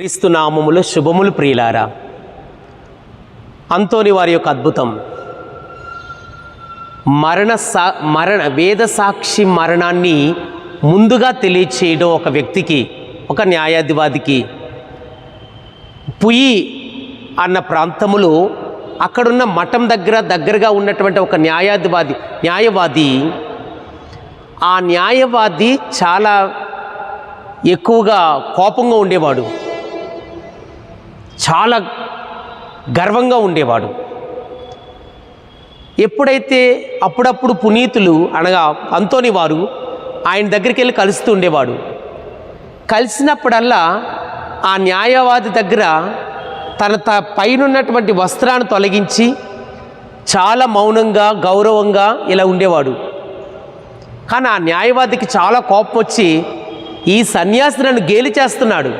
క్రీస్తునామముల శుభములు ప్రియులారా. అంతోని వారి యొక్క అద్భుతం. మరణ సా మరణ వేద సాక్షి మరణాన్ని ముందుగా తెలియచేయడం ఒక వ్యక్తికి ఒక న్యాయాధివాదికి పుయి అన్న ప్రాంతములో అక్కడున్న మఠం దగ్గర దగ్గరగా ఉన్నటువంటి ఒక న్యాయాధివాది న్యాయవాది ఆ న్యాయవాది చాలా ఎక్కువగా కోపంగా ఉండేవాడు. చాలా గర్వంగా ఉండేవాడు. ఎప్పుడైతే అప్పుడప్పుడు పునీతులు అనగా అంతోని వారు ఆయన దగ్గరికి వెళ్ళి కలుస్తూ ఉండేవాడు. కలిసినప్పుడల్లా ఆ న్యాయవాది దగ్గర తన త పైనున్నటువంటి వస్త్రాన్ని తొలగించి చాలా మౌనంగా గౌరవంగా ఇలా ఉండేవాడు. కానీ ఆ న్యాయవాదికి చాలా కోపం వచ్చి ఈ సన్యాసి నన్ను గేలి చేస్తున్నాడు.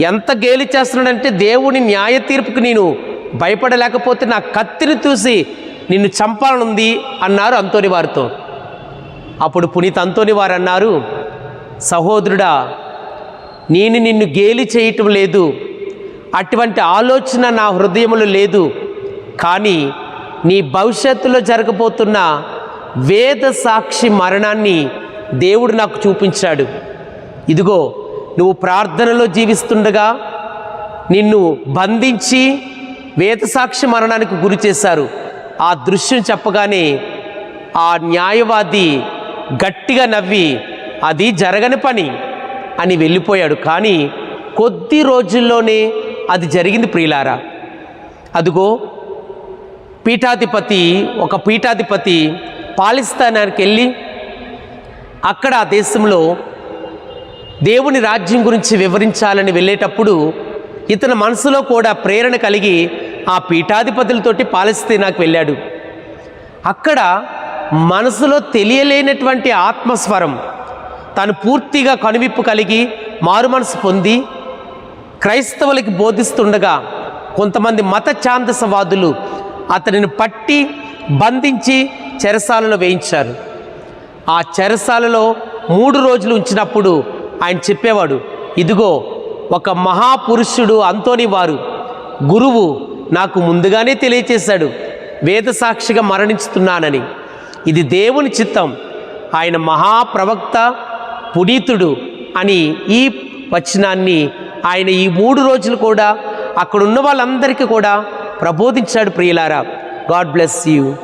ఎంత గేలి చేస్తున్నాడంటే దేవుని న్యాయ తీర్పుకి నేను భయపడలేకపోతే నా కత్తిని చూసి నిన్ను చంపాలనుంది అన్నారు అంతోని వారితో. అప్పుడు పునీత్ అంతోని వారు అన్నారు సహోదరుడా నేను నిన్ను గేలి చేయటం లేదు. అటువంటి ఆలోచన నా హృదయంలో లేదు. కానీ నీ భవిష్యత్తులో జరగబోతున్న వేద సాక్షి మరణాన్ని దేవుడు నాకు చూపించాడు. ఇదిగో నువ్వు ప్రార్థనలో జీవిస్తుండగా నిన్ను బంధించి వేదసాక్షి మరణానికి గురి చేశారు. ఆ దృశ్యం చెప్పగానే ఆ న్యాయవాది గట్టిగా నవ్వి అది జరగని పని అని వెళ్ళిపోయాడు. కానీ కొద్ది రోజుల్లోనే అది జరిగింది ప్రియులారా. అదిగో పీఠాధిపతి ఒక పీఠాధిపతి పాలిస్తానానికి వెళ్ళి అక్కడ ఆ దేశంలో దేవుని రాజ్యం గురించి వివరించాలని వెళ్ళేటప్పుడు ఇతని మనసులో కూడా ప్రేరణ కలిగి ఆ పీఠాధిపతులతోటి పాలస్తీనాకు వెళ్ళాడు. అక్కడ మనసులో తెలియలేనటువంటి ఆత్మస్వరం తను పూర్తిగా కనువిప్పు కలిగి మారు మనసు పొంది క్రైస్తవులకి బోధిస్తుండగా కొంతమంది మత ఛాందసవాదులు అతనిని పట్టి బంధించి చెరసాలలో వేయించారు. ఆ చెరసాలలో మూడు రోజులు ఉంచినప్పుడు ఆయన చెప్పేవాడు ఇదిగో ఒక మహాపురుషుడు అంతోని వారు గురువు నాకు ముందుగానే తెలియచేశాడు వేద సాక్షిగా మరణిస్తున్నానని ఇది దేవుని చిత్తం. ఆయన మహాప్రవక్త పునీతుడు అని ఈ వచనాన్ని ఆయన ఈ మూడు రోజులు కూడా అక్కడున్న వాళ్ళందరికీ కూడా ప్రబోధించాడు ప్రియులారా. God bless you.